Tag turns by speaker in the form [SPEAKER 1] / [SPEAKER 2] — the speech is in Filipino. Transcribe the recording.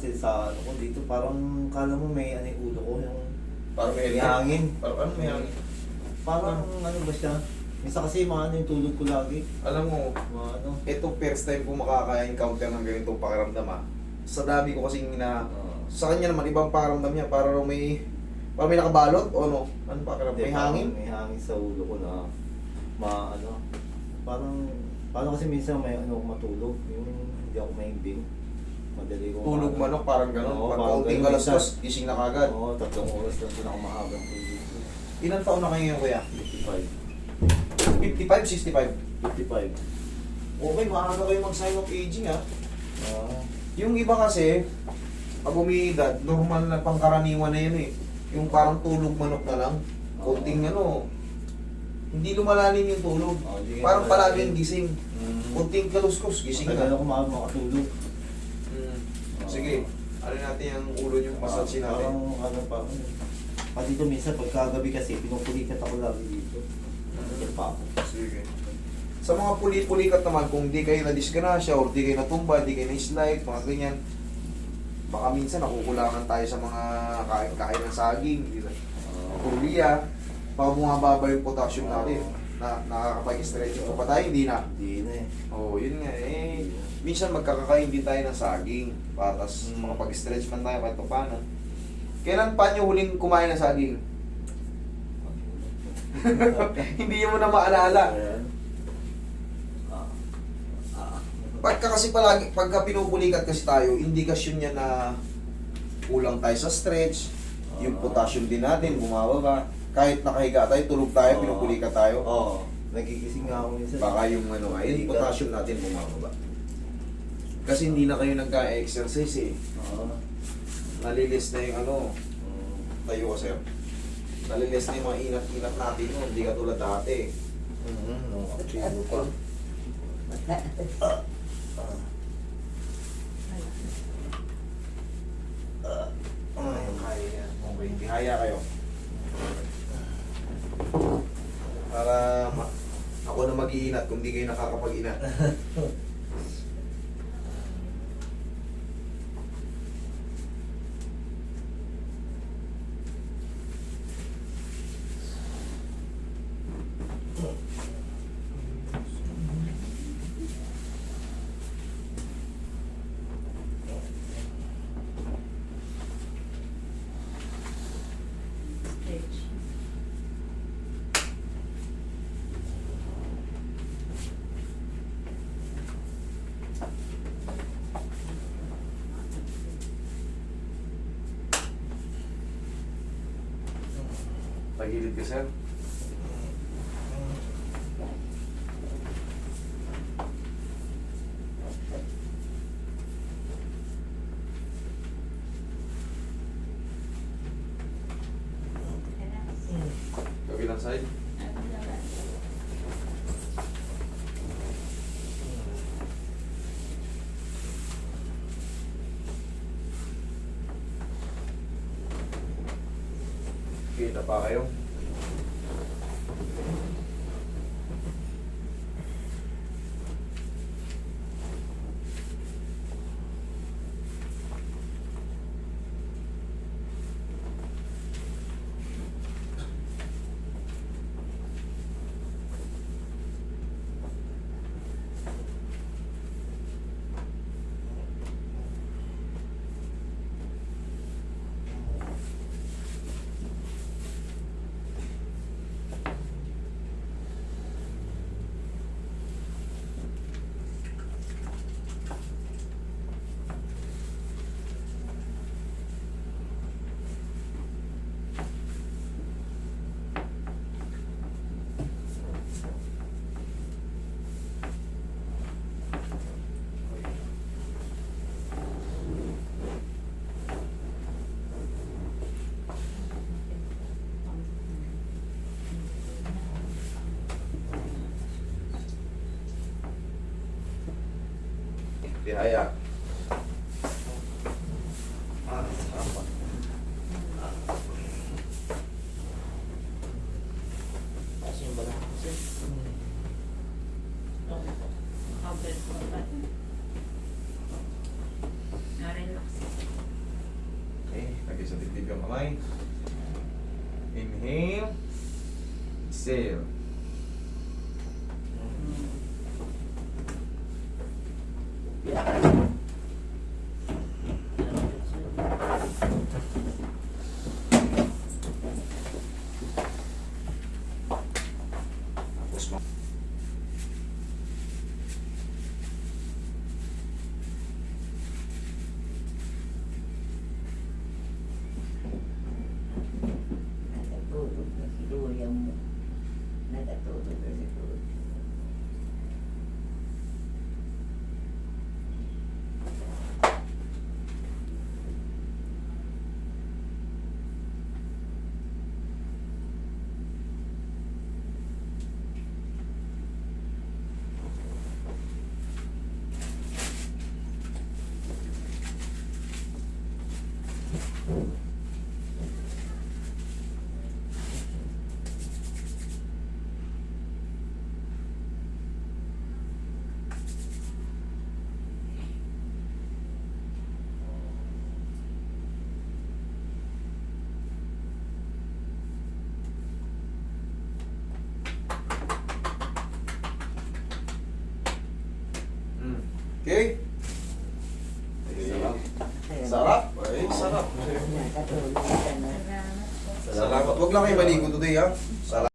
[SPEAKER 1] minsan sa ano ko dito, parang kala mo may ano yung ulo ko, yung
[SPEAKER 2] Parang may
[SPEAKER 1] may hangin.
[SPEAKER 2] Parang ano may hangin?
[SPEAKER 1] Parang ano ba siya? Minsan kasi maano yung tulog ko lagi.
[SPEAKER 2] Alam mo,
[SPEAKER 1] Mga ano.
[SPEAKER 2] ito first time ko makaka-encounter ng ganitong pakiramdam ah. Sa dami ko kasing na... Sa kanya naman, ibang pakiramdam niya. Para raw may... Para may nakabalot o no? Ano pakiramdam?
[SPEAKER 1] hindi,
[SPEAKER 2] May
[SPEAKER 1] parang
[SPEAKER 2] hangin?
[SPEAKER 1] May hangin sa ulo ko na ma ano. Parang parang kasi minsan may ano ako matulog, yung hindi ako mahimbing. Madali ko.
[SPEAKER 2] Tulog
[SPEAKER 1] ano.
[SPEAKER 2] manok, parang gano'n.
[SPEAKER 1] Oo,
[SPEAKER 2] Pag
[SPEAKER 1] parang
[SPEAKER 2] kaunting
[SPEAKER 1] ganun.
[SPEAKER 2] kalastos, gising na kagad.
[SPEAKER 1] Oo, tatlong oras lang pinakamahabang tulog ko.
[SPEAKER 2] Ilan taon na kayo ngayon, kuya?
[SPEAKER 1] 55.
[SPEAKER 2] 55, 65?
[SPEAKER 1] 55.
[SPEAKER 2] Okay, maaga kayo mag-sign of aging ah.
[SPEAKER 1] Ah,
[SPEAKER 2] Yung iba kasi, pag umiidad, normal na pangkaraniwan na yun eh. Yung parang tulog manok na lang. Kunting ano, hindi lumalalim yung tulog.
[SPEAKER 1] Oh, di
[SPEAKER 2] Parang palaging gising.
[SPEAKER 1] mm,
[SPEAKER 2] Kunting kaluskos, gising
[SPEAKER 1] Matagal
[SPEAKER 2] na.
[SPEAKER 1] ako.
[SPEAKER 2] Mm. Sige, ano natin yung ulo nyo, massage natin.
[SPEAKER 1] Parang ano pa ako. Pati dito minsan pagkagabi kasi pinupulikat ako lagi dito. Nandyan pa ako.
[SPEAKER 2] Sige. Sa mga puli-pulikat naman, kung di kayo na-disgrasya or di kayo natumba, di kayo na-slide, mga ganyan, baka minsan nakukulangan tayo sa mga kain-kain ng saging, ba?
[SPEAKER 1] Ah,
[SPEAKER 2] baka bumababa yung potassium natin. Na, nakakapag-stretching pa pa tayo, hindi na.
[SPEAKER 1] Hindi na eh.
[SPEAKER 2] Oo, oh, yun nga eh. Minsan magkakakain din tayo ng saging. Patas
[SPEAKER 1] Mm.
[SPEAKER 2] makapag-stretch man tayo kahit pa paano. Kailan pa nyo huling kumain ng saging? Hindi mo na maalala.
[SPEAKER 1] Ah. Ah.
[SPEAKER 2] Pagka kasi palagi, pagka pinupulikat kasi tayo, indikasyon niya na kulang tayo sa stretch, yung
[SPEAKER 1] Ah.
[SPEAKER 2] potassium din natin bumababa. Kahit nakahiga tayo, tulog tayo,
[SPEAKER 1] Ah.
[SPEAKER 2] pinupulikat tayo.
[SPEAKER 1] Oo. Nagigising nga ako minsan.
[SPEAKER 2] Baka yung ano, ay, yung potassium natin bumababa. Kasi hindi na kayo nagka-exercise eh.
[SPEAKER 1] Oo.
[SPEAKER 2] Nalilis na yung ano,
[SPEAKER 1] Mm.
[SPEAKER 2] tayo ka sir. Nalilis na yung mga inat-inat natin no? hindi ka tulad dati.
[SPEAKER 1] Mhm, no, pa.
[SPEAKER 2] Ayun, kaya yan. Okay, tihaya kayo. Para ako na mag-iinat kung di kayo nakakapag-inat. Tagilid ka sir. Kabilang side. Kita pa kayo. Tihaya.
[SPEAKER 1] Ah, sarap. Kasi yung balat kasi.
[SPEAKER 3] Na-relax.
[SPEAKER 2] sa dibdib yung kamay. Inhale. Exhale. Tapos mo.
[SPEAKER 3] Nakatulog na si Kuya mo. Nakatulog na si Kuya.
[SPEAKER 2] Mm. Okay? Huwag lang kayo maligo today ha. Salamat.